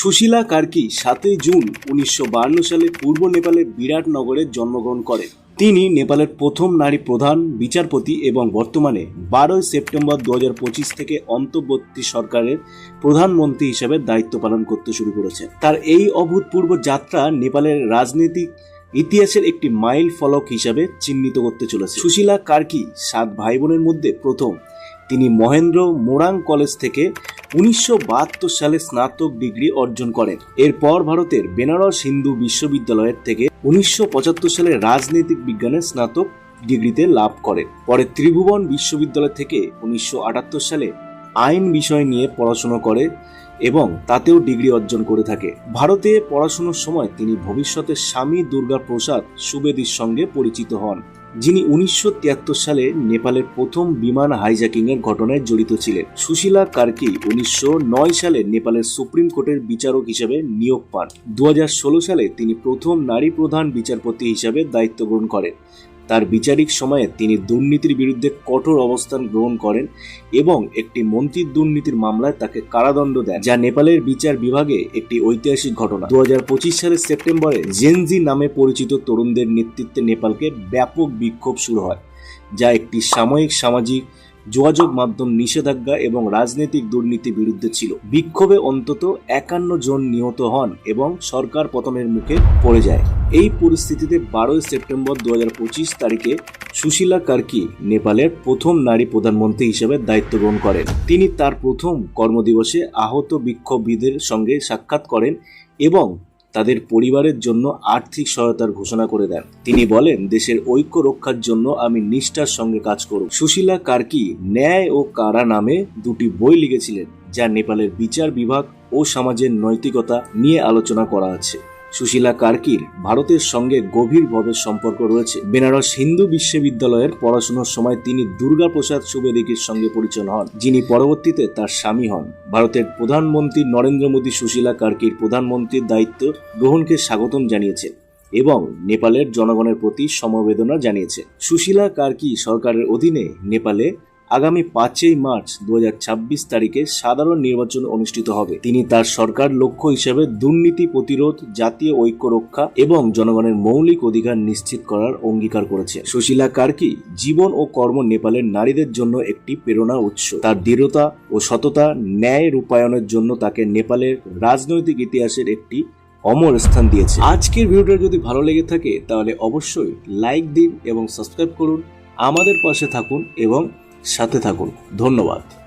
সুশীলা কার্কি সাতই জুন উনিশশো সালে পূর্ব নেপালের বিরাট নগরে জন্মগ্রহণ করেন। তিনি নেপালের প্রথম নারী প্রধান, বিচারপতি এবং বর্তমানে বারোই সেপ্টেম্বর দুহাজার পঁচিশ থেকে অন্তর্বর্তী সরকারের প্রধানমন্ত্রী হিসেবে দায়িত্ব পালন করতে শুরু করেছেন। তার এই অভূতপূর্ব যাত্রা নেপালের রাজনৈতিক ইতিহাসের একটি মাইল ফলক হিসাবে চিহ্নিত করতে চলেছে। সুশীলা কার্কি সাত ভাই বোনের মধ্যে প্রথম। তিনি মহেন্দ্র মোরাং কলেজ থেকে উনিশশো বাহাত্তর সালে স্নাতক ডিগ্রি অর্জন করেন। এরপর ভারতের বেনারস হিন্দু বিশ্ববিদ্যালয়ের থেকে উনিশশো সালে রাজনৈতিক বিজ্ঞানের স্নাতক ডিগ্রিতে লাভ করেন। পরে ত্রিভুবন বিশ্ববিদ্যালয় থেকে উনিশশো আটাত্তর সালে আইন বিষয় নিয়ে পড়াশোনা করে এবং তাতেও ডিগ্রি অর্জন করে থাকে। ভারতে পড়াশোনার সময় তিনি ভবিষ্যতে স্বামী দুর্গা প্রসাদ সুবেদীর সঙ্গে পরিচিত হন। যিনি উনিশশো তিয়াত্তর সালে নেপালের প্রথম বিমান হাইজ্যাকিং এর ঘটনায় জড়িত ছিলেন। সুশীলা কার্কি উনিশশো নয় সালে নেপালের সুপ্রিম কোর্টের বিচারক হিসেবে নিয়োগ পান। দু হাজার ষোলো সালে তিনি প্রথম নারী প্রধান বিচারপতি হিসাবে দায়িত্ব গ্রহণ করেন। তার বিচারিক সময়ে তিনি দুর্নীতির বিরুদ্ধে কঠোর অবস্থান গ্রহণ করেন এবং একটি মন্ত্রীর দুর্নীতির মামলায় তাকে কারাদণ্ড দেন, যা নেপালের বিচার বিভাগে একটি ঐতিহাসিক ঘটনা। দু হাজার পঁচিশ সালের সেপ্টেম্বরে জেনজি নামে পরিচিত তরুণদের নেতৃত্বে নেপালকে ব্যাপক বিক্ষোভ শুরু হয়, যা একটি সাময়িক সামাজিক যোগাযোগ মাধ্যম নিষেধাজ্ঞা এবং রাজনৈতিক দুর্নীতির বিরুদ্ধে ছিল। বিক্ষোভে অন্তত একান্ন জন নিহত হন এবং সরকার পতনের মুখে পড়ে যায়। এই পরিস্থিতিতে বারোই সেপ্টেম্বর দু হাজার পঁচিশ তারিখে সুশীলা কার্কি নেপালের প্রথম নারী প্রধানমন্ত্রী হিসেবে দায়িত্ব গ্রহণ করেন। তিনি তার প্রথম কর্মদিবসে আহত বিক্ষোভীদের সঙ্গে সাক্ষাৎ করেন এবং তাদের পরিবারের জন্য আর্থিক সহায়তার ঘোষণা করে দেন। তিনি বলেন, দেশের ঐক্য রক্ষার জন্য আমি নিষ্ঠার সঙ্গে কাজ করব। সুশীলা কার্কি ন্যায় ও কারা নামে দুটি বই লিখেছিলেন, যা নেপালের বিচার বিভাগ ও সমাজের নৈতিকতা নিয়ে আলোচনা করা আছে। সুশীলা কার্কির ভারতের সঙ্গে গভীরভাবে সম্পর্ক রয়েছে। বেনারস হিন্দু বিশ্ববিদ্যালয়ের পড়াশোনার সময় তিনি দুর্গা প্রসাদ সুবেদিকের সঙ্গে পরিচয় হন, যিনি পরবর্তীতে তার স্বামী হন। ভারতের প্রধানমন্ত্রী নরেন্দ্র মোদী সুশীলা কার্কির প্রধানমন্ত্রীর দায়িত্ব গ্রহণকে স্বাগতম জানিয়েছেন এবং নেপালের জনগণের প্রতি সমবেদনা জানিয়েছে সুশীলা কার্কি সরকারের অধীনে নেপালে আগামী পাঁচই মার্চ দু হাজার ছাব্বিশ তারিখে সাধারণ নির্বাচন অনুষ্ঠিত হবে। তিনি তার সরকার লক্ষ্য হিসেবে দুর্নীতি প্রতিরোধ, জাতীয় ঐক্য রক্ষা এবং জনগণের মৌলিক অধিকার নিশ্চিত করার অঙ্গীকার করেছে সুশীলা কার্কি জীবন ও কর্ম নেপালের নারীদের জন্য একটি প্রেরণা উৎস। তার দৃঢ়তা ও সততা ন্যায় রূপায়ণের জন্য তাকে নেপালের রাজনৈতিক ইতিহাসের একটি অমর স্থান দিয়েছে। আজকের ভিডিওটা যদি ভালো লেগে থাকে, তাহলে অবশ্যই লাইক দিন এবং সাবস্ক্রাইব করুন। আমাদের পাশে থাকুন এবং সাথে থাকুন। ধন্যবাদ।